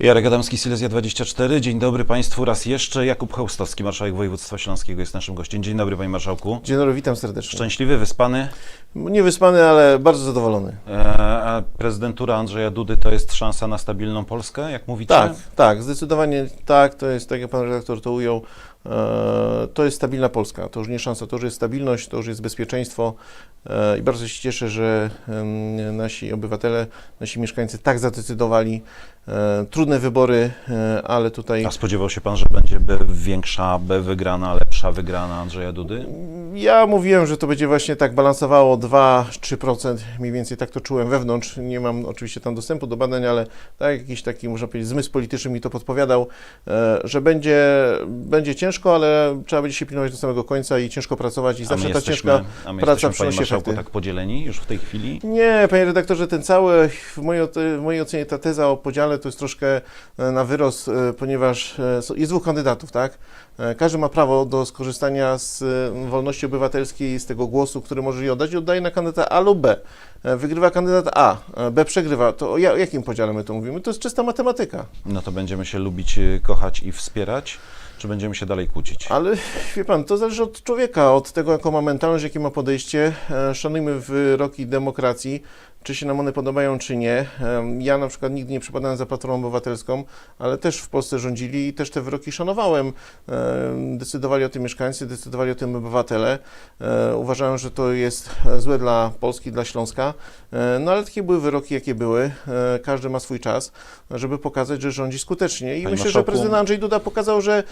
Jarek Adamski, Silesia 24. Dzień dobry Państwu raz jeszcze. Jakub Chełstowski, marszałek województwa śląskiego jest naszym gościem. Dzień dobry Panie Marszałku. Dzień dobry, witam serdecznie. Szczęśliwy, wyspany. Nie wyspany, ale bardzo zadowolony. E, a prezydentura Andrzeja Dudy to jest szansa na stabilną Polskę, jak mówicie? Tak, tak, zdecydowanie tak. To jest, tak jak pan redaktor to ujął, to jest stabilna Polska. To już nie szansa, to już jest stabilność, to już jest bezpieczeństwo e, i bardzo się cieszę, że nasi obywatele, nasi mieszkańcy tak zadecydowali. E, trudne wybory, e, ale tutaj A spodziewał się Pan, że będzie większa wygrana, lepsza wygrana Andrzeja Dudy? Ja mówiłem, że to będzie właśnie tak balansowało 2-3%, mniej więcej tak to czułem wewnątrz. Nie mam oczywiście tam dostępu do badań, ale tak jakiś taki, można powiedzieć, zmysł polityczny mi to podpowiadał, e, że będzie, będzie ciężko, ale trzeba będzie się pilnować do samego końca i ciężko pracować i zawsze my ta jesteśmy, ciężka a my praca jesteśmy przynosi efekty. tak podzieleni już w tej chwili? Nie, panie redaktorze, ten cały, w mojej, w mojej ocenie ta teza o podziale to jest troszkę e, na wyrost, e, ponieważ jest dwóch kandydatów, tak? Każdy ma prawo do skorzystania z e, wolności obywatelskiej, z tego głosu, który może jej oddać oddaje na kandydata A lub B. E, Wygrywa kandydat A, e, B przegrywa. To o jakim podziale my to mówimy? To jest czysta matematyka. No to będziemy się lubić, y, kochać i wspierać, czy będziemy się dalej kłócić? Ale wie pan, to zależy od człowieka, od tego, jaką ma mentalność, jakie ma podejście. E, Szanujmy wyroki demokracji, czy się nam one podobają, czy nie. Em, Ja na przykład nigdy nie przypadałem za Platformą Obywatelską, ale też w Polsce rządzili i też te wyroki szanowałem. Em, Decydowali o tym mieszkańcy, decydowali o tym obywatele. E, Uważałem, że to jest e, złe dla Polski, dla Śląska. E, No ale takie były wyroki, jakie były. E, Każdy ma swój czas, żeby pokazać, że rządzi skutecznie. I Panie myślę, marszałku- że prezydent Andrzej Duda pokazał, że e,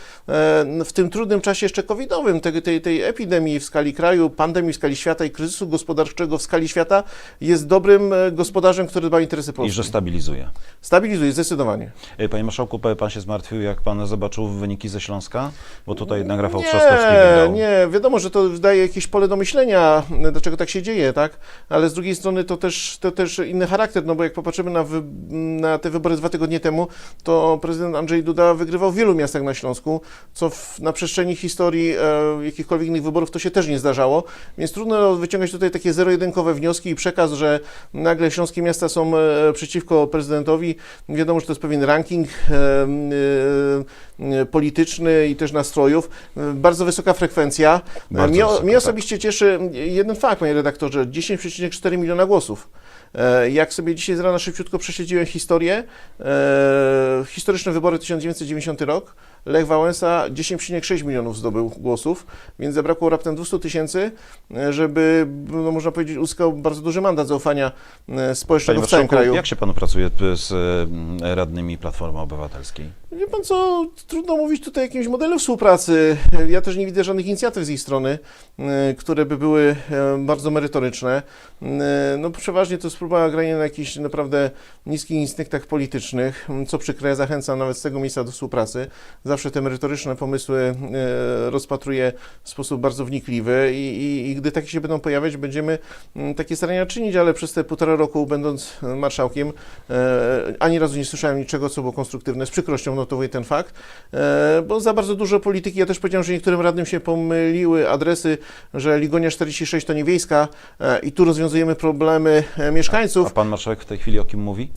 w tym trudnym czasie jeszcze covidowym, tej, tej, tej epidemii w skali kraju, pandemii w skali świata i kryzysu gospodarczego w skali świata, jest dobrym e, gospodarzem, który dba o interesy I Polski. że stabilizuje. Stabilizuje, zdecydowanie. Y, Panie Marszałku, Pan się zmartwił, jak Pan zobaczył wyniki ze Śląska? Bo tutaj jednak Rafał Trzaskowski wygrał. Nie, nie, wiadomo, że to daje jakieś pole do myślenia, dlaczego tak się dzieje, tak? Ale z drugiej strony to też, to też inny charakter, no bo jak popatrzymy na, wy, na te wybory dwa tygodnie temu, to prezydent Andrzej Duda wygrywał w wielu miastach na Śląsku, co w, na przestrzeni historii e, jakichkolwiek innych wyborów to się też nie zdarzało, więc trudno wyciągać tutaj takie zero-jedynkowe wnioski i przekaz, że nagle śląskie miasta są e, przeciwko prezydentowi. Wiadomo, że to jest pewien ranking e, e, e, polityczny i też nastrojów. E, Bardzo wysoka frekwencja. Bardzo mnie, wysoka, mnie tak. osobiście cieszy jeden fakt, panie redaktorze, 10,4 miliona głosów. Jak sobie dzisiaj z rana szybciutko prześledziłem historię, historyczne wybory 1990 rok, Lech Wałęsa 10,6 milionów zdobył głosów, więc zabrakło raptem 200 tysięcy, e, żeby, no można powiedzieć, uzyskał bardzo duży mandat zaufania e, społecznego Panie w całym kraju. jak się Panu pracuje z mm, radnymi Platformy Obywatelskiej? Wie pan co, trudno mówić tutaj o jakimś modelu współpracy. Ja też nie widzę żadnych inicjatyw z ich strony, e, które by były e, bardzo merytoryczne. E, No przeważnie to jest próba grania na jakichś naprawdę niskich instynktach politycznych, co przykre, zachęcam nawet z tego miejsca do współpracy. Zawsze te merytoryczne pomysły e, rozpatruję w sposób bardzo wnikliwy i, i, i gdy takie się będą pojawiać, będziemy m, takie starania czynić, ale przez te półtora roku będąc e, marszałkiem, e, ani razu nie słyszałem niczego, co było konstruktywne. Z przykrością notowuję ten fakt, bo za bardzo dużo polityki. Ja też powiedziałem, że niektórym radnym się pomyliły adresy, że Ligonia 46 to nie wiejska i tu rozwiązujemy problemy e, A mieszkańców. Pan Marszałek w tej chwili o kim mówi?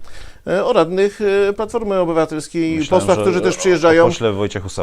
O radnych Platformy Obywatelskiej, Myślałem, posłach, którzy też o- przyjeżdżają. O pośle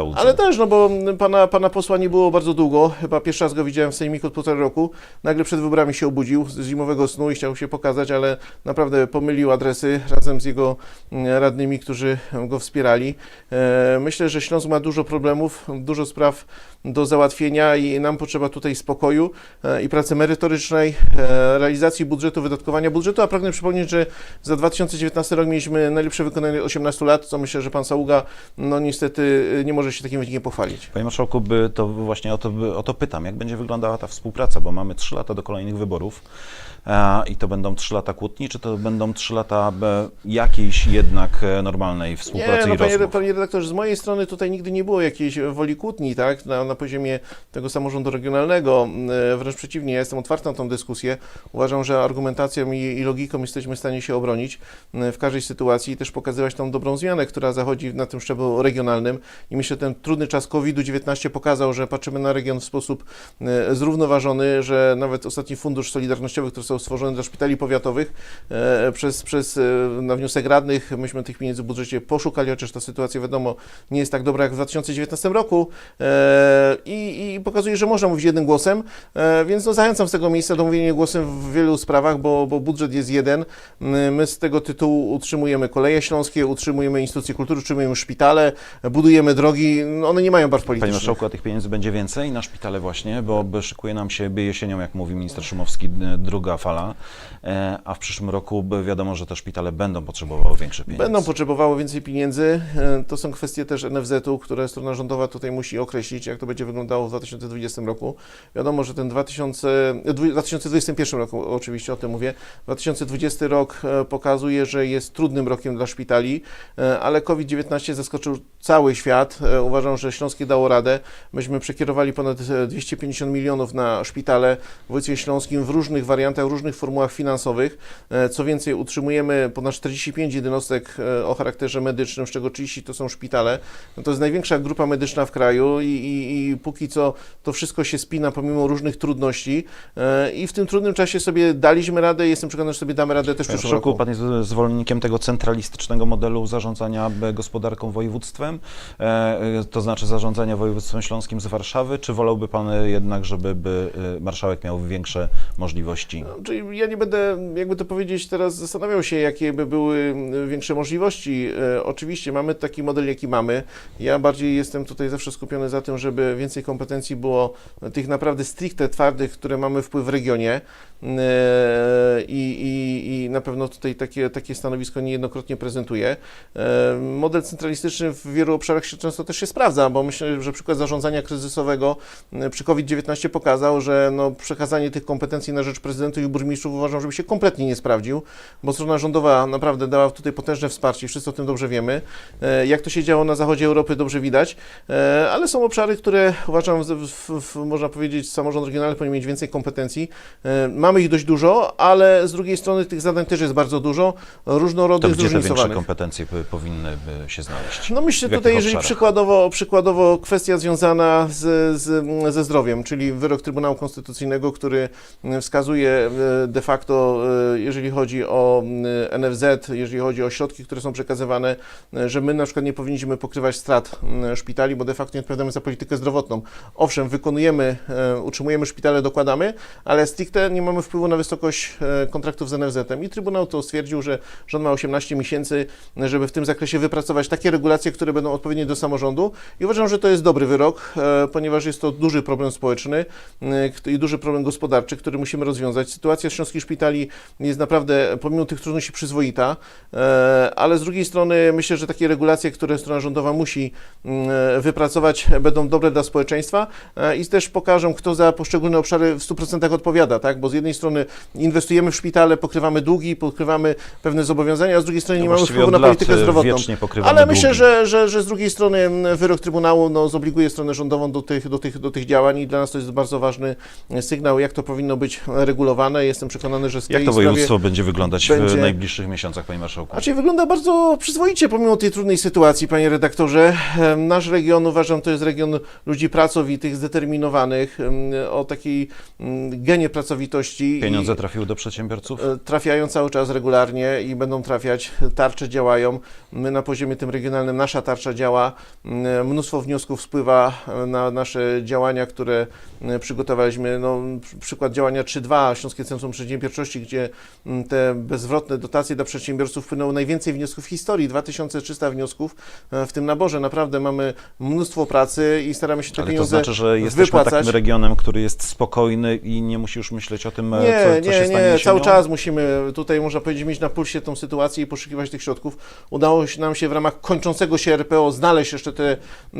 Wojciechu. Ale też, no bo pana, pana posła nie było bardzo długo. Chyba pierwszy raz go widziałem w Sejmiku od półtora roku. Nagle przed wyborami się obudził z zimowego snu i chciał się pokazać, ale naprawdę pomylił adresy razem z jego mm, radnymi, którzy go wspierali. E, Myślę, że Śląsk ma dużo problemów, dużo spraw do załatwienia i nam potrzeba tutaj spokoju e, i pracy merytorycznej, e, realizacji budżetu, wydatkowania budżetu, a pragnę przypomnieć, że za 2019 rok mieliśmy najlepsze wykonanie od 18 lat, co myślę, że pan Saługa no niestety nie może się takim wynikiem pochwalić. Panie Marszałku, by to właśnie o to, o to pytam, jak będzie wyglądała ta współpraca, bo mamy trzy lata do kolejnych wyborów i to będą trzy lata kłótni, czy to będą trzy lata e, jakiejś jednak e, normalnej współpracy Nie, no i panie, panie redaktorze, z mojej strony tutaj nigdy nie było jakiejś woli kłótni, tak, na, na poziomie tego samorządu regionalnego. E, Wręcz przeciwnie, ja jestem otwarty na tą dyskusję. Uważam, że argumentacją i, i logiką jesteśmy w stanie się obronić e, w każdej sytuacji i też pokazywać tą dobrą zmianę, która zachodzi na tym szczeblu regionalnym. I myślę, że ten trudny czas COVID-19 pokazał, że patrzymy na region w sposób e, zrównoważony, że nawet ostatni fundusz solidarnościowy, który został stworzony dla szpitali powiatowych, e, przez, przez e, na wniosek radnych, myśmy tych pieniędzy w budżecie poszukali, chociaż ta sytuacja wiadomo nie jest tak dobra jak w 2019 roku. E, i, i pokazuje, że można mówić jednym głosem, więc no zachęcam z tego miejsca do mówienia głosem w wielu sprawach, bo, bo budżet jest jeden. My z tego tytułu utrzymujemy koleje śląskie, utrzymujemy instytucje kultury, utrzymujemy szpitale, budujemy drogi, no one nie mają barw Panie politycznych. Marszałku, a tych pieniędzy będzie więcej na szpitale właśnie, bo szykuje nam się jesienią, jak mówi minister Szumowski, druga fala, e, a w przyszłym roku wiadomo, że te szpitale będą potrzebowały większych pieniędzy. Będą potrzebowały więcej pieniędzy. E, To są kwestie też NFZ-u, które strona rządowa tutaj musi określić, jak to będzie wyglądało w 2020 roku. Wiadomo, że ten 2000, e, dwu- 2021 roku, oczywiście o tym mówię, 2020 rok e, pokazuje, że jest trudnym rokiem dla szpitali, e, ale COVID-19 zaskoczył cały świat. E, Uważam, że Śląskie dało radę. Myśmy przekierowali ponad e, 250 milionów na szpitale w województwie śląskim w różnych wariantach, różnych formułach finansowych. E, Co więcej, utrzymujemy ponad 45 jednostek e, o charakterze medycznym, z czego 30 to są szpitale. No to jest największa grupa medyczna w kraju i, i, i póki co to wszystko się spina pomimo różnych trudności E, i w tym trudnym czasie sobie daliśmy radę i jestem przekonany, że sobie damy radę też w przyszłym roku. pan jest zwolennikiem tego centralistycznego modelu zarządzania gospodarką województwem, to znaczy zarządzania województwem śląskim z Warszawy, czy wolałby pan jednak, żeby by marszałek miał większe możliwości? Czyli ja nie będę, jakby to powiedzieć, teraz zastanawiał się, jakie by były większe możliwości. E, oczywiście mamy taki model, jaki mamy. Ja bardziej jestem tutaj zawsze skupiony za tym, żeby więcej kompetencji było tych naprawdę stricte twardych, które mamy wpływ w regionie. E, I, i, i na pewno tutaj takie, takie stanowisko niejednokrotnie prezentuję. E, Model centralistyczny w wielu obszarach się często też się sprawdza, bo myślę, że przykład zarządzania kryzysowego przy COVID-19 pokazał, że no, przekazanie tych kompetencji na rzecz prezydentów i burmistrzów uważam, żeby się kompletnie nie sprawdził, bo strona rządowa naprawdę dała tutaj potężne wsparcie, wszyscy o tym dobrze wiemy. E, Jak to się działo na zachodzie Europy, dobrze widać, E, ale są obszary, które uważam, w, w, można powiedzieć, samorząd regionalny powinien mieć więcej kompetencji. E, Mamy ich dość dużo, ale z drugiej strony tych zadań też jest bardzo dużo, To różnorodnych, gdzie te większe kompetencje powinny się znaleźć? No myślę tutaj, jeżeli obszarach? przykładowo, przykładowo kwestia związana z, z, ze zdrowiem, czyli wyrok Trybunału Konstytucyjnego, który wskazuje de facto, e, jeżeli chodzi o mm, NFZ, jeżeli chodzi o środki, które są przekazywane, e, że my na przykład nie powinniśmy pokrywać strat szpitali, bo de facto nie odpowiadamy za politykę zdrowotną. Owszem, wykonujemy, e, utrzymujemy szpitale, dokładamy, ale stricte nie mamy wpływu na wysokość e, kontraktów z NFZ-em i Trybunał to stwierdził, że rząd ma 18 miesięcy, żeby w tym zakresie wypracować takie regulacje, które będą odpowiednie do samorządu i uważam, że to jest dobry wyrok, e, ponieważ jest to duży problem społeczny e, i duży problem gospodarczy, który musimy rozwiązać. Sytuacja śląskich szpitali jest naprawdę, pomimo tych trudności, przyzwoita, e, ale z drugiej strony myślę, że takie regulacje, które strona rządowa musi mm, wypracować, będą dobre dla społeczeństwa e, i też pokażą, kto za poszczególne obszary w 100% odpowiada, tak? Bo z jednej strony inwestujemy w szpitale, pokrywamy długi, pokrywamy pewne zobowiązania, a z drugiej strony nie mamy Właściwie wpływu na politykę e, zdrowotną. Ale myślę, długi. że, że, że z drugiej strony mm, wyrok Trybunału no, zobliguje stronę rządową do tych, do, tych, do tych działań i dla nas to jest bardzo ważny sygnał, jak to powinno być regulowane. Jestem przekonany, że z tej Jak to województwo będzie wyglądać będzie- w najbliższych miesiącach, panie marszałku? Znaczy wygląda bardzo przyzwoicie pomimo tej trudnej sytuacji, panie redaktorze. Nasz region uważam to jest region ludzi pracowitych, zdeterminowanych, o takiej mm, genie pracowitości. Pieniądze trafiły do przedsiębiorców? E, trafiają cały czas regularnie i będą trafiać. Tarcze działają. My na poziomie tym regionalnym, nasza tarcza działa. Mm, Mnóstwo wniosków spływa e, na nasze działania, które e, przygotowaliśmy. No, przy- przykład działania 3.2, Śląskie Centrum Przedsiębiorczości, gdzie mm, te bezzwrotne dotacje dla przedsiębiorców wpłynęło najwięcej wniosków w historii. 2300 wniosków e, w tym naborze. Naprawdę mamy mnóstwo pracy i staramy się te Ale to znaczy, że jesteśmy wypłacać. takim regionem, który jest spokojny i nie musi już myśleć o tym, e, Nie, co, co nie, się stanie nie, jesienią? cały czas musimy tutaj, można powiedzieć, mieć na pulsie tą sytuację i poszukiwać tych środków. Udało się nam się w ramach kończącego się RPO znaleźć jeszcze te,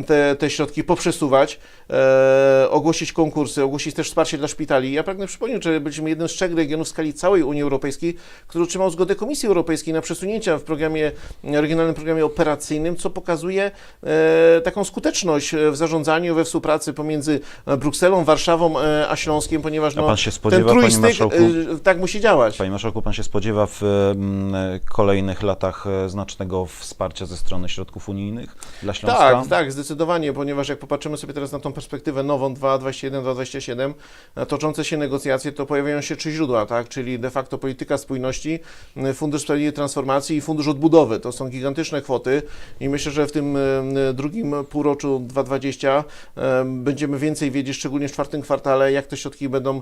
te, te środki, poprzesuwać, e, ogłosić konkursy, ogłosić też wsparcie dla szpitali. Ja pragnę przypomnieć, że byliśmy jednym z trzech regionów w skali całej Unii Europejskiej, który otrzymał zgodę Komisji Europejskiej na przesunięcia w programie, regionalnym programie operacyjnym co pokazuje e, taką skuteczność w zarządzaniu, we współpracy pomiędzy Brukselą, Warszawą e, a Śląskiem, ponieważ A no, pan się ten spodziewa, panie trójstyk e, tak musi działać. Panie Marszałku, Pan się spodziewa w mm, kolejnych latach znacznego wsparcia ze strony środków unijnych dla Śląska? Tak, tak, zdecydowanie, ponieważ jak popatrzymy sobie teraz na tą perspektywę nową 2.21-2.27, e, toczące się negocjacje, to pojawiają się trzy źródła, tak, czyli de facto polityka spójności, m, Fundusz Sprawiedliwej Transformacji i Fundusz Odbudowy. To są gigantyczne kwoty i myślę, że w tym e, drugim półroczu 2020 e, będziemy więcej wiedzieć, szczególnie w czwartym kwartale, jak te środki będą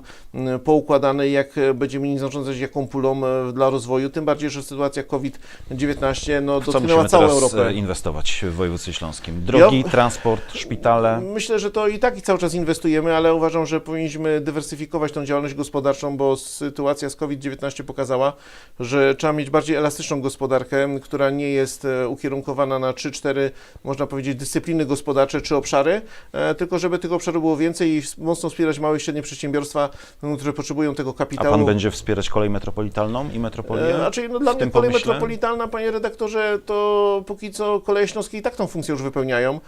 poukładane i jak będziemy nimi zarządzać jaką pulą dla rozwoju, tym bardziej, że sytuacja COVID-19 no, dotknęła całą teraz Europę. e, inwestować w województwie śląskim? Drogi, transport, szpitale? Myślę, że to i tak i cały czas inwestujemy, ale uważam, że powinniśmy dywersyfikować tą działalność gospodarczą, bo sytuacja z COVID-19 pokazała, że trzeba mieć bardziej elastyczną gospodarkę, która nie jest e, ukierunkowana na 3-4, można powiedzieć, dyscypliny gospodarcze czy obszary, e, tylko żeby tych obszarów było więcej i mocno wspierać małe i średnie przedsiębiorstwa, m, które potrzebują tego A kapitału. Pan będzie wspierać kolej metropolitalną i metropolię? E, Znaczy, no, dla mnie kolej pomyśle? metropolitalna, panie redaktorze, to póki co koleje śląskie i tak tą funkcję już wypełniają.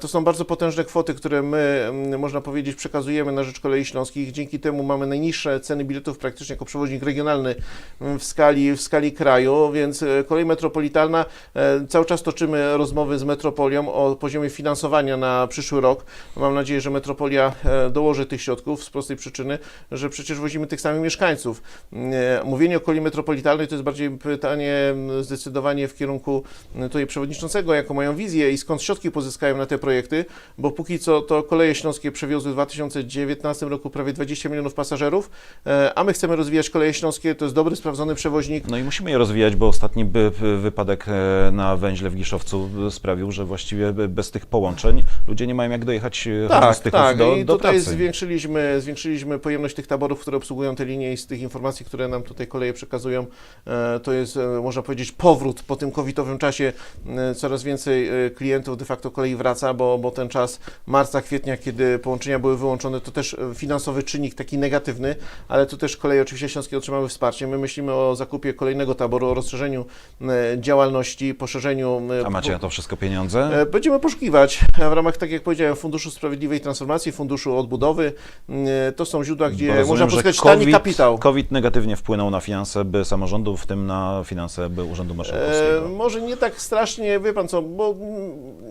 To są bardzo potężne kwoty, które my, mm, można powiedzieć, przekazujemy na rzecz kolei śląskich. Dzięki temu mamy najniższe ceny biletów praktycznie jako przewoźnik regionalny mm, w skali, w skali kraju, więc e, kolej metropolitalna, e, cały czas toczymy rozmowy z metropolią o poziomie finansowania na przyszły rok. Mam nadzieję, że metropolia e, dołoży tych środków z prostej przyczyny, że przecież wozimy tych samych mieszkańców. Nie, Mówienie o kolei metropolitalnej to jest bardziej pytanie m, zdecydowanie w kierunku tutaj przewodniczącego, jaką mają wizję i skąd środki pozyskają na te projekty, bo póki co to koleje śląskie przewiozły w 2019 roku prawie 20 milionów pasażerów, a my chcemy rozwijać koleje śląskie, to jest dobry, sprawdzony przewoźnik. No i musimy je rozwijać, bo ostatni wypadek e, na węźle w Giszowcu e, sprawił, że właściwie be- bez tych połączeń ludzie nie mają jak dojechać e, Tak, z Tychów tak. do, I do tutaj pracy. zwiększyliśmy, zwiększyliśmy pojemność tych taborów, które obsługują te linie i z tych informacji, które nam tutaj koleje przekazują, e, to jest, e, można powiedzieć, powrót po tym covidowym czasie. e, Coraz więcej e, klientów de facto kolei wraca, bo, bo ten czas marca, kwietnia, kiedy połączenia były wyłączone, to też e, finansowy czynnik taki negatywny, ale tu też koleje oczywiście śląskie otrzymały wsparcie. My myślimy o zakupie kolejnego taboru, o rozszerzeniu e, działalności, poszerzeniu. e, A macie na to wszystko pieniądze? E, Będziemy poszukiwać e, w ramach, tak jak powiedziałem, Funduszu Sprawiedliwej Transformacji, Funduszu Odbudowy. E, To są źródła, gdzie rozumiem, można pozyskać tani COVID- kapitał. COVID negatywnie wpłynął na finanse by samorządów, w tym na finanse by Urzędu E, Marszałkowskiego. może nie tak strasznie, wie pan co, bo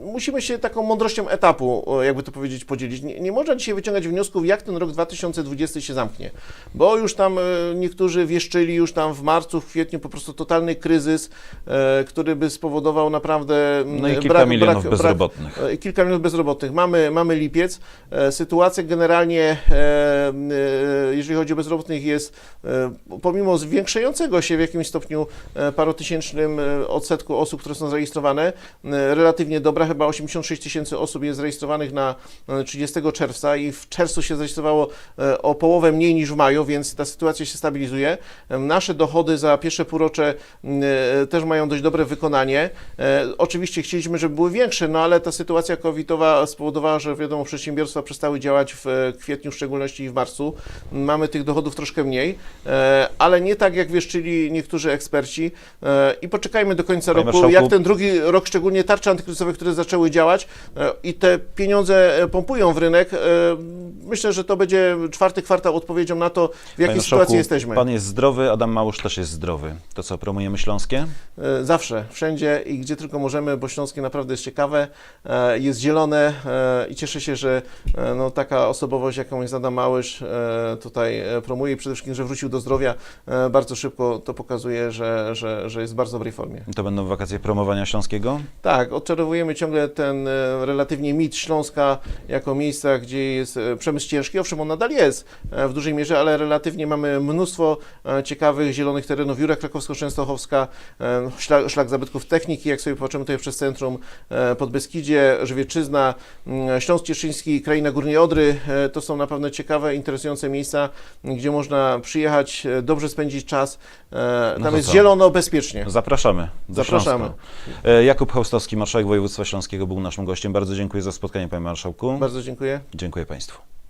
musimy się taką mądrością etapu, jakby to powiedzieć, podzielić. Nie, nie można dzisiaj wyciągać wniosków, jak ten rok 2020 się zamknie, bo już tam e, niektórzy wieszczyli już tam w marcu, w kwietniu po prostu totalny kryzys, e, który by spowodował naprawdę mm, No i kilka brak- milionów brak- bezrobotnych. E, Kilka milionów bezrobotnych. Mamy, mamy lipiec. Sytuacja generalnie, jeżeli chodzi o bezrobotnych, jest pomimo zwiększającego się w jakimś stopniu parotysięcznym odsetku osób, które są zarejestrowane, relatywnie dobra. Chyba 86 tysięcy osób jest zarejestrowanych na e, 30 czerwca i w czerwcu się zarejestrowało o połowę mniej niż w maju, więc ta sytuacja się stabilizuje. Nasze dochody za pierwsze półrocze e, też mają dość dobre wykonanie. E, Oczywiście chcieliśmy, żeby były większe, no ale ta sytuacja covidowa spowodowała, że wiadomo, przedsiębiorstwa przestały działać w e, kwietniu, w szczególności i w marcu. Mamy tych dochodów troszkę mniej, ale nie tak, jak wieszczyli niektórzy eksperci. I poczekajmy do końca Panie roku, marszałku. jak ten drugi rok, szczególnie tarcze antykryzysowe, które zaczęły działać i te pieniądze pompują w rynek. Myślę, że to będzie czwarty kwartał odpowiedzią na to, w jakiej Panie sytuacji jesteśmy. Pan jest zdrowy, Adam Małusz też jest zdrowy. To co, promujemy Śląskie? E, Zawsze, wszędzie i gdzie tylko możemy, bo Śląskie naprawdę jest ciekawe, e, jest zielone e, i cieszę się, że no, taka osobowość, jaką jest Adam Małysz, tutaj promuje przede wszystkim, że wrócił do zdrowia bardzo szybko, to pokazuje, że, że, że jest w bardzo dobrej formie. To będą wakacje promowania Śląskiego? Tak, odczarowujemy ciągle ten relatywnie mit Śląska jako miejsca, gdzie jest przemysł ciężki. Owszem, on nadal jest w dużej mierze, ale relatywnie mamy mnóstwo e, ciekawych zielonych terenów. Jura Krakowsko-Częstochowska, e, szlak, szlak zabytków techniki, jak sobie patrzymy tutaj przez centrum e, Podbeskidzie, Żywieczyzna, mm, Śląsk Cieszyński, Kraina Górnej Odry. To są na pewno ciekawe, interesujące miejsca, gdzie można przyjechać, dobrze spędzić czas. No Tam to jest co? zielono, bezpiecznie. Zapraszamy. Zapraszamy. Śląska. Jakub Chełstowski, marszałek województwa śląskiego, był naszym gościem. Bardzo dziękuję za spotkanie, panie marszałku. Bardzo dziękuję. Dziękuję państwu.